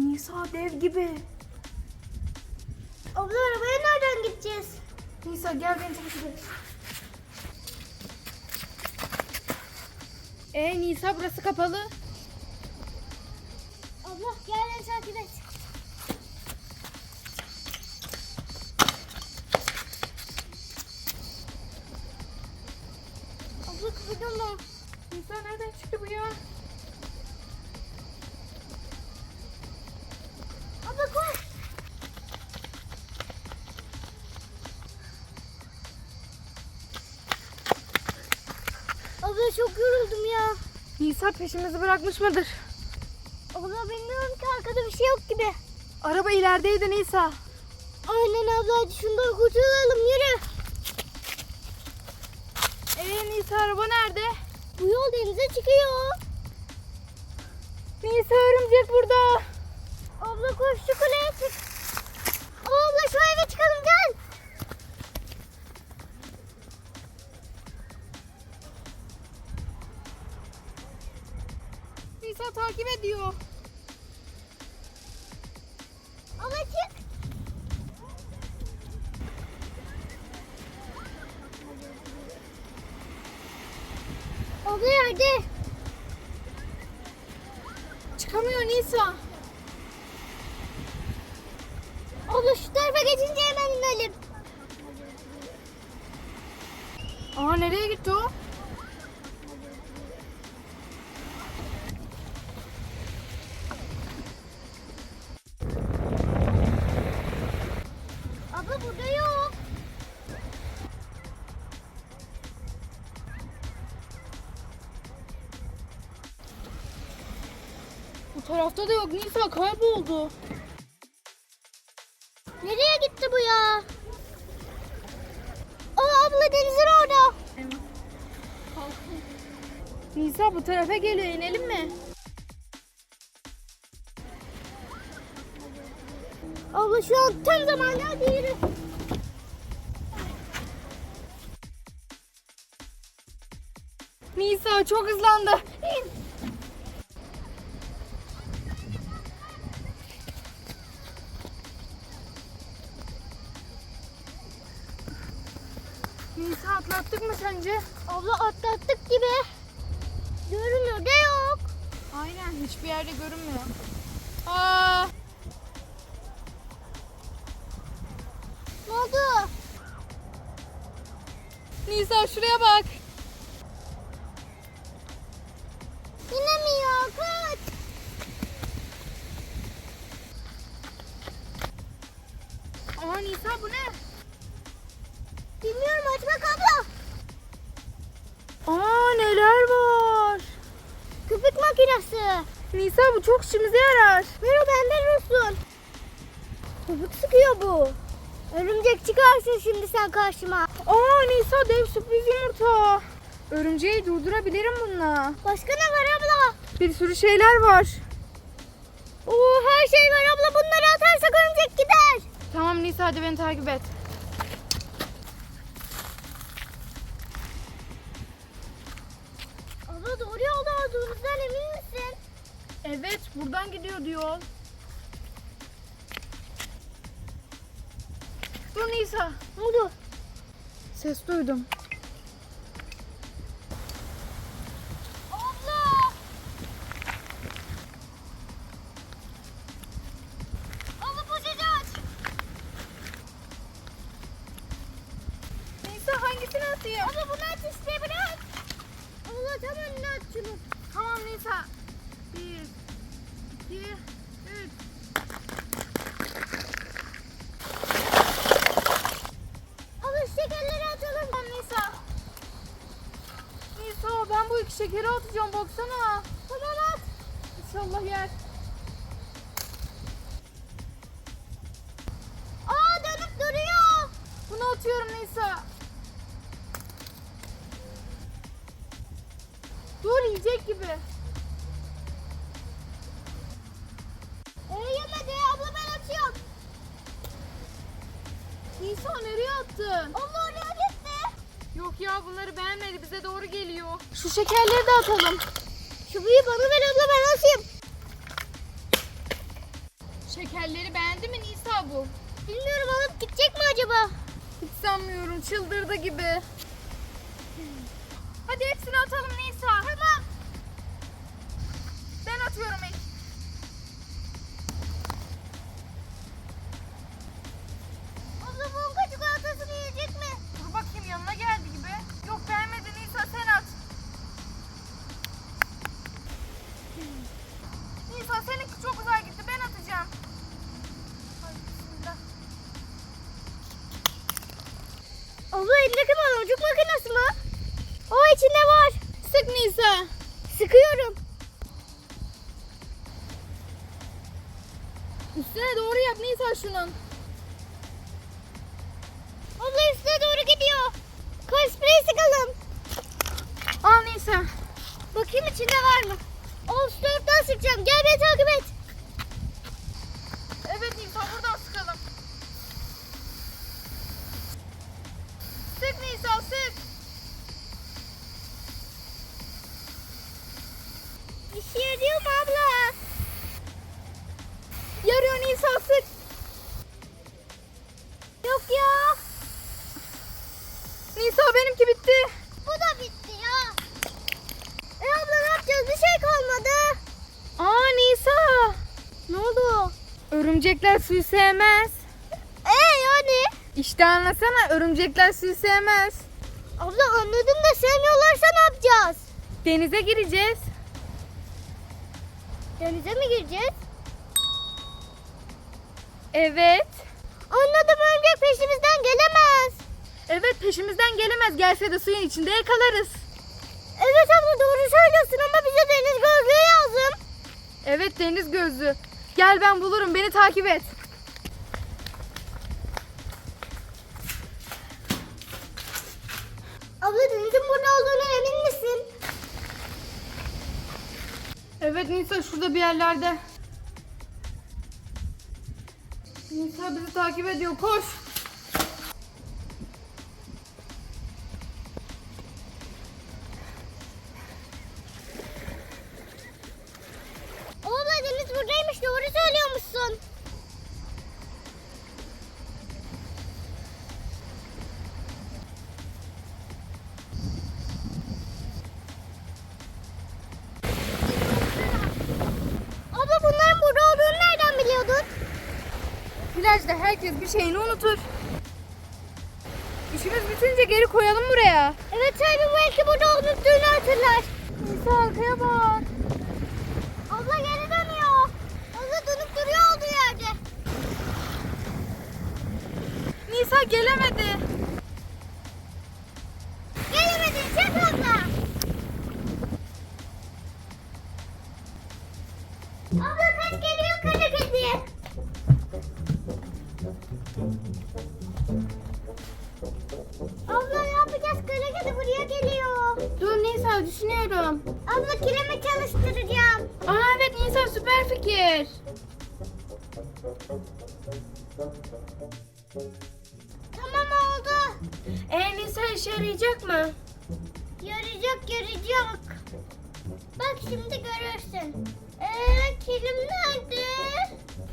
Nisa dev gibi. Abla arabaya nereden gideceğiz? Nisa gel beni takip et. Ee Nisa burası kapalı. Abla gel beni takip et. Abla kıpırdama. Nisa nereden çıktı bu ya? Nisa peşimizi bırakmış mıdır? Abla bilmiyorum ki arkada bir şey yok gibi. Araba ilerideydi Nisa. Aynen abla hadi şundan kurtulalım yürü. Ee Nisa araba nerede? Bu yol denize çıkıyor. Nisa örümcek burada. Abla koş şu kuleye çık. Abla şu eve çıkalım gel. Ediyor. Abla çık. Abla yerde. Çıkamıyor Nisa. Tarafta da yok Nisa kayboldu. Nereye gitti bu ya? Aa abla denizin orada. Nisa bu tarafa geliyor inelim mi? Abla şu an tam zamanı hadi yürü. Nisa çok hızlandı. İn. Atlattık mı sence? Abla atlattık gibi. Görünür de yok. Aynen hiçbir yerde görünmüyor. Aa, Ne oldu? Nisa şuraya bak. İnemiyor kaç. Aa Nisa bu ne? Bilmiyorum aç bak abla. Aa neler var? Köpük makinesi. Nisa bu çok işimize yarar. Ver o benden olsun. Köpük sıkıyor bu. Örümcek çıkarsın şimdi sen karşıma. Aa Nisa dev sürpriz yumurta. Örümceği durdurabilirim bununla. Başka ne var abla? Bir sürü şeyler var. Oo her şey var abla bunları atarsak örümcek gider. Tamam Nisa hadi beni takip et. Buradan gidiyor diyor. Dur Nisa. Ne oldu? Ses duydum. Ben bu iki şekeri atacağım baksana. Tamam at. İnşallah yer. Aa dönüp duruyor. Bunu atıyorum Nisa. Dur yiyecek gibi. Ee, yemedi abla ben atıyorum. Nisa nereye attın? Yok ya bunları beğenmedi bize doğru geliyor. Şu şekerleri de atalım. Şu büyüğü bana ver abla ben atayım. Şekerleri beğendi mi Nisa bu? Bilmiyorum alıp gidecek mi acaba? Hiç sanmıyorum çıldırdı gibi. Hadi hepsini atalım Nisa. Tamam. Ben atıyorum Nisa. Sıkıyorum. Üstüne doğru yap Nisa şunun. Abla üstüne doğru gidiyor. Kar spreyi sıkalım. Al Nisa. Bakayım içinde var mı? Of dörtten sıkacağım. Gel beni takip et. Evet Nisa buradan sıkalım. Sık Nisa sık. İşe yarıyor mu abla? Yarıyor Nisa sık. Yok ya. Nisa benimki bitti. Bu da bitti ya. E abla ne yapacağız? Bir şey kalmadı. Aa Nisa. Ne oldu? Örümcekler suyu sevmez. E yani? İşte anlasana örümcekler suyu sevmez. Abla anladım da sevmiyorlarsa ne yapacağız? Denize gireceğiz. Denize mi gireceğiz? Evet. Anladım örümcek peşimizden gelemez. Evet peşimizden gelemez. Gelse de suyun içinde yakalarız. Evet abla doğru söylüyorsun ama bize deniz gözlüğü lazım. Evet deniz gözlü. Gel ben bulurum beni takip et. Abla denizin burada olduğuna emin misin? Evet Nisa şurada bir yerlerde. Nisa bizi takip ediyor koş. Herkes bir şeyini unutur. İşimiz bitince geri koyalım buraya. Evet tabii belki burada unuttuğunu hatırlar. Nisa arkaya bak. Abla geri dönüyor. Abla dönüp duruyor olduğu yerde. Nisa gelemedi. Kiremi çalıştıracağım. Aa evet Nisa süper fikir. Tamam oldu. E Nisa işe yarayacak mı? Yarayacak yarayacak. Bak şimdi görürsün. Eee kilim nerede?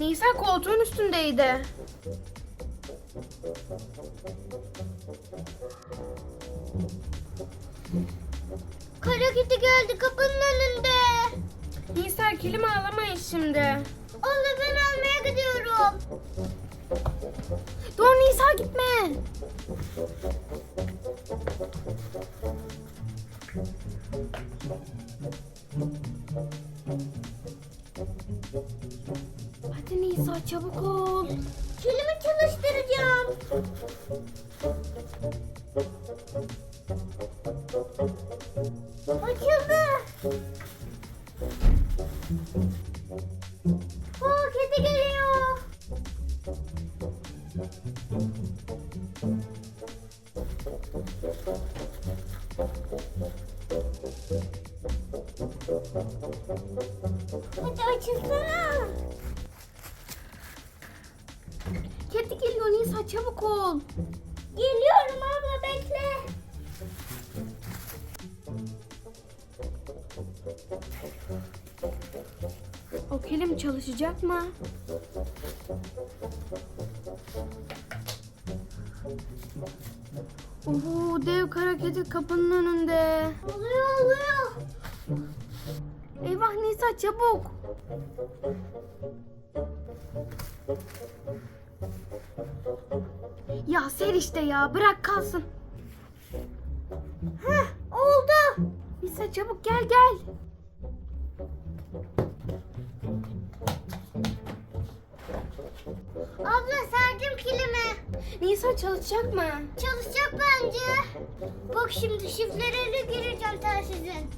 Nisa koltuğun üstündeydi. Kara kedi geldi kapının önünde. Nisa kilim ağlamayız şimdi. Abla ben almaya gidiyorum. Dur Nisa gitme. Hadi Nisa çabuk ol. Kilimi çalıştıracağım. Kedi geliyor Nisa çabuk ol. Geliyorum abla bekle. O kilim çalışacak mı? Oho dev kara kedi kapının önünde. Oluyor oluyor. Eyvah Nisa çabuk. Ya ser işte ya bırak kalsın. Heh oldu. Nisa çabuk gel gel. Abla serdim kilimi. Nisa çalışacak mı? Çalışacak bence. Bak şimdi şifrelerine gireceğim telsizin.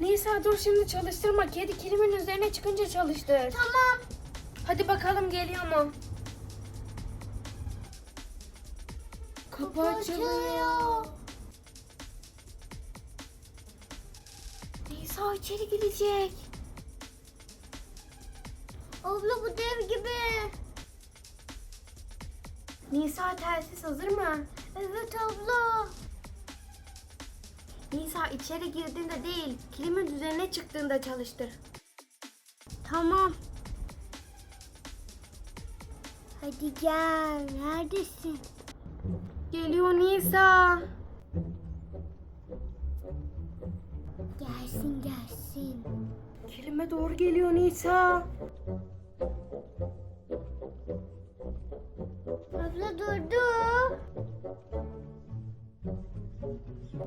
Nisa dur şimdi çalıştırma. Kedi kilimin üzerine çıkınca çalıştır. Tamam. Hadi bakalım geliyor mu? Kapı açılıyor. Nisa içeri girecek. Abla bu dev gibi. Nisa telsiz hazır mı? Evet abla. Nisa içeri girdiğinde değil, kilimin üzerine çıktığında çalıştır. Tamam. Hadi gel. Neredesin? Geliyor Nisa. Gelsin gelsin. Kilime doğru geliyor Nisa.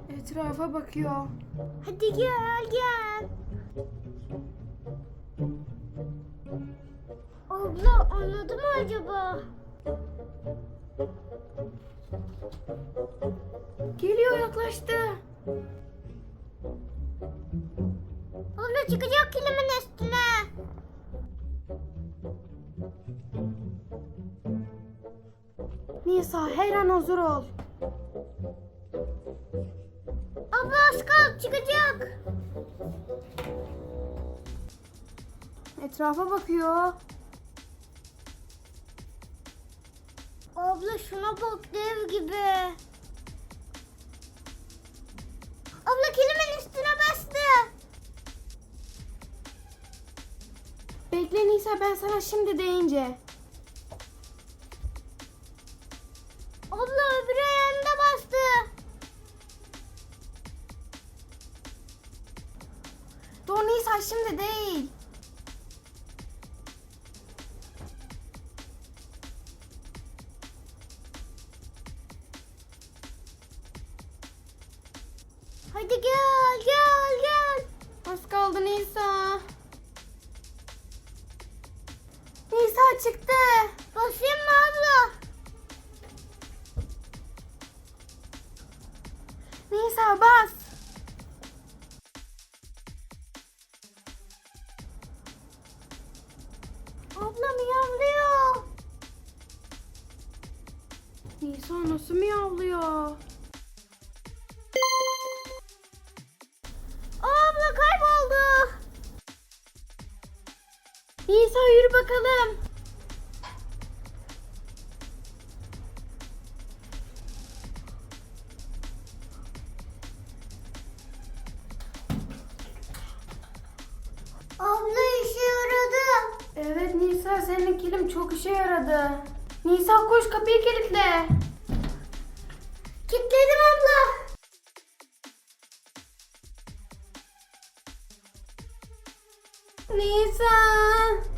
Etrafa bakıyor. Hadi gel gel. Abla anladı mı acaba? Geliyor yaklaştı. Abla çıkacak kilimin üstüne. Nisa her an hazır ol. Kaldı çıkacak. Etrafa bakıyor. Abla şuna bak dev gibi. Abla kilimin üstüne bastı. Bekle Nisa ben sana şimdi deyince. Hadi gel gel gel. Az kaldı Nisa. Nisa çıktı. Basayım mı abla? Nisa bas. Abla miyavlıyor. Nisa nasıl miyavlıyor? Bakalım. Abla işe yaradı. Evet Nisa senin kilim çok işe yaradı. Nisa koş kapıyı kilitle. Kilitledim abla. Nisa.